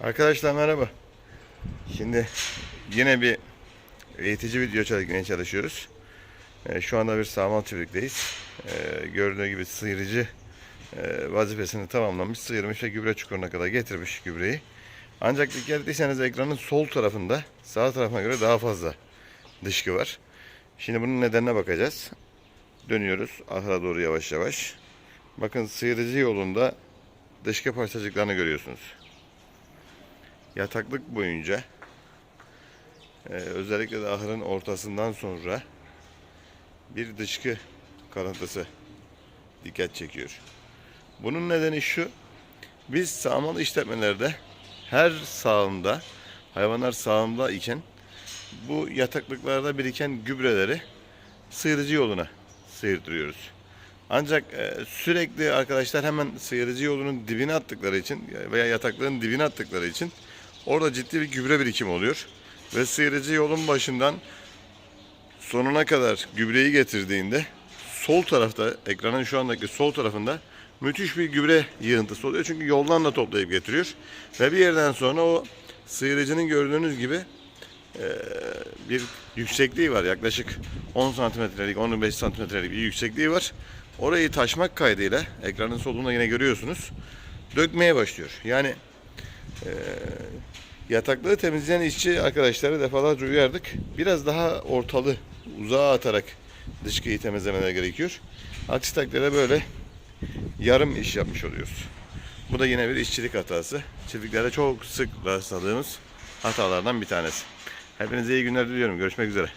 Arkadaşlar merhaba. Şimdi yine bir eğitici video çekmeye çalışıyoruz. Ee, şu anda bir sağmal çiftlikteyiz. Ee, gibi sıyırıcı e, vazifesini tamamlamış, sıyırmış ve gübre çukuruna kadar getirmiş gübreyi. Ancak dikkat ettiyseniz ekranın sol tarafında sağ tarafına göre daha fazla dışkı var. Şimdi bunun nedenine bakacağız. Dönüyoruz ahıra doğru yavaş yavaş. Bakın sıyırıcı yolunda dışkı parçacıklarını görüyorsunuz yataklık boyunca e, özellikle de ahırın ortasından sonra bir dışkı kalıntısı dikkat çekiyor. Bunun nedeni şu. Biz sağmalı işletmelerde her sağımda hayvanlar sağımda iken bu yataklıklarda biriken gübreleri sıyırıcı yoluna sıyırdırıyoruz. Ancak e, sürekli arkadaşlar hemen sıyırıcı yolunun dibine attıkları için veya yataklığın dibine attıkları için orada ciddi bir gübre birikimi oluyor. Ve sıyırıcı yolun başından sonuna kadar gübreyi getirdiğinde sol tarafta ekranın şu andaki sol tarafında müthiş bir gübre yığıntısı oluyor. Çünkü yoldan da toplayıp getiriyor. Ve bir yerden sonra o sıyırıcının gördüğünüz gibi bir yüksekliği var. Yaklaşık 10 santimetrelik, 15 santimetrelik bir yüksekliği var. Orayı taşmak kaydıyla ekranın solunda yine görüyorsunuz. Dökmeye başlıyor. Yani Yatakları temizleyen işçi arkadaşları defalarca uyardık. Biraz daha ortalı, uzağa atarak dışkıyı temizlemeleri gerekiyor. Aksi takdirde böyle yarım iş yapmış oluyoruz. Bu da yine bir işçilik hatası. Çiftliklerde çok sık rastladığımız hatalardan bir tanesi. Hepinize iyi günler diliyorum. Görüşmek üzere.